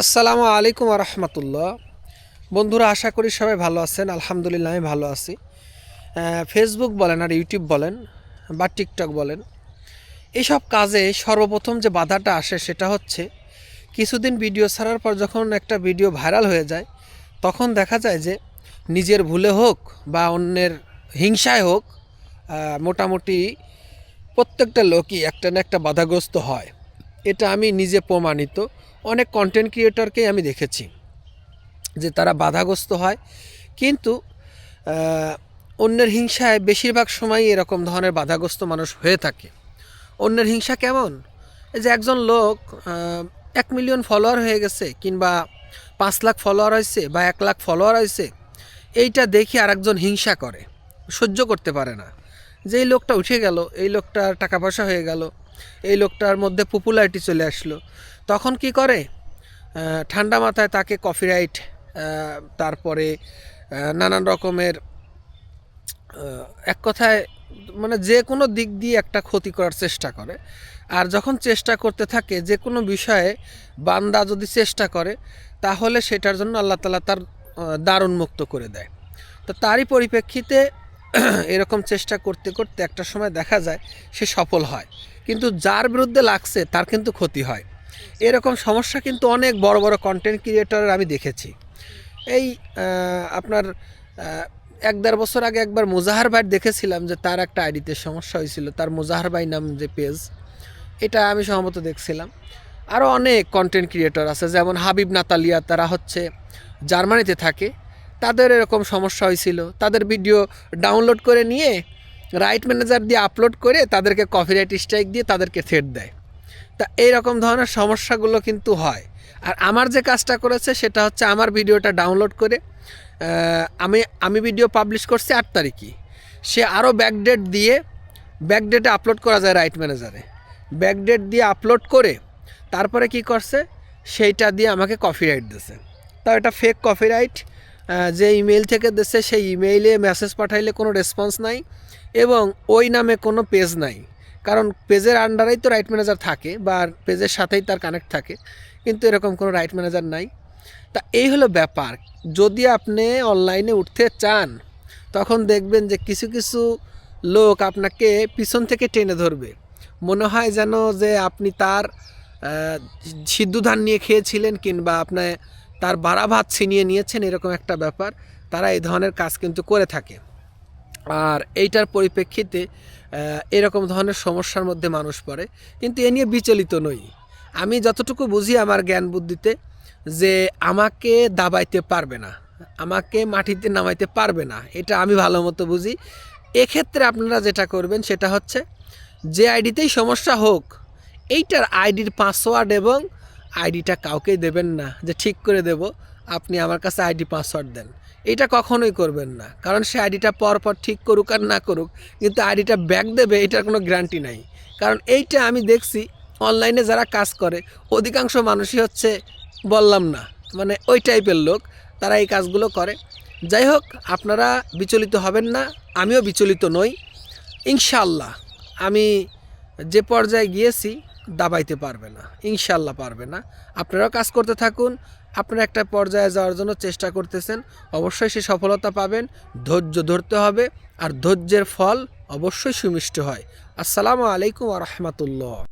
আসসালামু আলাইকুম রহমতুল্লাহ। বন্ধুরা, আশা করি সবাই ভালো আছেন। আলহামদুলিল্লাহ, আমি ভালো আছি। ফেসবুক বলেন আর ইউটিউব বলেন বা টিকটক বলেন এইসব কাজে সর্বপ্রথম যে বাধাটা আসে সেটা হচ্ছে কিছুদিন ভিডিও ছাড়ার পর যখন একটা ভিডিও ভাইরাল হয়ে যায়, তখন দেখা যায় যে নিজের ভুলে হোক বা অন্যের হিংসায় হোক মোটামুটি প্রত্যেকটা লোকই একটা না একটা বাধাগ্রস্ত হয়। এটা আমি নিজে প্রমাণিত। অনেক কন্টেন্ট ক্রিয়েটরকেই আমি দেখেছি, যে তারা বাধাগ্রস্ত হয়। কিন্তু অন্যের হিংসায় বেশিরভাগ সময় এরকম ধরনের বাধাগ্রস্ত মানুষ হয়ে থাকে। অন্যের হিংসা কেমন? যে একজন লোক এক মিলিয়ন ফলোয়ার হয়ে গেছে, কিংবা পাঁচ লাখ ফলোয়ার হয়েছে বা এক লাখ ফলোয়ার হয়েছে, এইটা দেখে আরেকজন হিংসা করে, সহ্য করতে পারে না। যে এই লোকটা উঠে গেল, এই লোকটার টাকা পয়সা হয়ে গেল, এই লোকটার মধ্যে পপুলারিটি চলে আসলো। তখন কি করে? ঠান্ডা মাথায় তাকে কপিরাইট তারপরে নানান রকমের এক কথায় মানে যে কোনো দিক দিয়ে একটা ক্ষতি করার চেষ্টা করে। আর যখন চেষ্টা করতে থাকে যে কোনো বিষয়ে বান্দা যদি চেষ্টা করে, তাহলে সেটার জন্য আল্লাহ তালা তার দারুণ মুক্ত করে দেয়। তো তারই পরিপ্রেক্ষিতে এরকম চেষ্টা করতে করতে একটা সময় দেখা যায় সে সফল হয়। কিন্তু যার বিরুদ্ধে লাগছে তার কিন্তু ক্ষতি হয়। এরকম সমস্যা কিন্তু অনেক বড় বড় কন্টেন্ট ক্রিয়েটরের আমি দেখেছি। এই আপনার এক দেড় বছর আগে একবার মুজাহার ভাই দেখেছিলাম যে তার একটা আইডিতে সমস্যা হয়েছিল, তার মুজাহার ভাই নাম যে পেজ, এটা আমি সম্ভবত দেখছিলাম। আরও অনেক কন্টেন্ট ক্রিয়েটর আছে, যেমন হাবিব নাতালিয়া, তারা হচ্ছে জার্মানিতে থাকে। তাদের এরকম সমস্যা হয়েছিল, তাদের ভিডিও ডাউনলোড করে নিয়ে রাইট ম্যানেজার দিয়ে আপলোড করে তাদেরকে কপিরাইট স্ট্রাইক দিয়ে তাদেরকে থ্রেট দেয়। তা এইরকম ধরনের সমস্যাগুলো কিন্তু হয়। আর আমার যে কাজটা করেছে সেটা হচ্ছে আমার ভিডিওটা ডাউনলোড করে আমি আমি ভিডিও পাবলিশ করছি আট তারিখই। সে আরও ব্যাকডেট দিয়ে ব্যাকডেটে আপলোড করা যায় রাইট ম্যানেজারে ব্যাকডেট দিয়ে আপলোড করে, তারপরে কি করছে? সেইটা দিয়ে আমাকে কপিরাইট দিছে। তাও এটা ফেক কপিরাইট যে ইমেল থেকে দিচ্ছে সেই ইমেইলে মেসেজ পাঠাইলে কোনো রেসপন্স নাই এবং ওই নামে কোনো পেজ নাই। কারণ পেজের আন্ডারেই তো রাইট ম্যানেজার থাকে বা পেজের সাথেই তার কানেক্ট থাকে, কিন্তু এরকম কোনো রাইট ম্যানেজার নাই। তা এই হলো ব্যাপার। যদি আপনি অনলাইনে উঠতে চান, তখন দেখবেন যে কিছু কিছু লোক আপনাকে পিছন থেকে টেনে ধরবে। মনে হয় যেন যে আপনি তার সিদ্ধ ধান নিয়ে খেয়েছিলেন কিংবা আপনি তার বাড়া ভাত ছিনিয়ে নিয়েছেন, এরকম একটা ব্যাপার। তারা এই ধরনের কাজ কিন্তু করে থাকে। আর এইটার পরিপ্রেক্ষিতে এরকম ধরনের সমস্যার মধ্যে মানুষ পড়ে। কিন্তু এ নিয়ে বিচলিত নই। আমি যতটুকু বুঝি আমার জ্ঞান বুদ্ধিতে যে আমাকে দাবাইতে পারবে না, আমাকে মাটিতে নামাইতে পারবে না, এটা আমি ভালো মতো বুঝি। এক্ষেত্রে আপনারা যেটা করবেন সেটা হচ্ছে যে আইডিতেই সমস্যা হোক, এইটার আইডির পাসওয়ার্ড এবং আইডিটা কাউকেই দেবেন না যে ঠিক করে দেব, আপনি আমার কাছে আইডি পাসওয়ার্ড দেন। এটা কখনোই করবেন না। কারণ সে আইডিটা পর পর ঠিক করুক আর না করুক, কিন্তু আইডিটা ব্যাক দেবে, এটার কোনো গ্যারান্টি নাই। কারণ এইটা আমি দেখছি অনলাইনে যারা কাজ করে, অধিকাংশ মানুষই হচ্ছে বললাম না। মানে ওই টাইপের লোক, তারা এই কাজগুলো করে। যাই হোক, আপনারা বিচলিত হবেন না, আমিও বিচলিত নই। ইনশাল্লাহ আমি যে পর্যায়ে গিয়েছি, দাবাইতে পারবে না ইনশাল্লাহ পারবে না। আপনারাও কাজ করতে থাকুন, আপনারা একটা পর্যায়ে যাওয়ার জন্য চেষ্টা করতেছেন, অবশ্যই সে সফলতা পাবেন, ধৈর্য ধরতে হবে, আর ধৈর্যের ফল অবশ্যই সুমিষ্ট হয়। আসসালামু আলাইকুম আ রহমতুল্লাহ।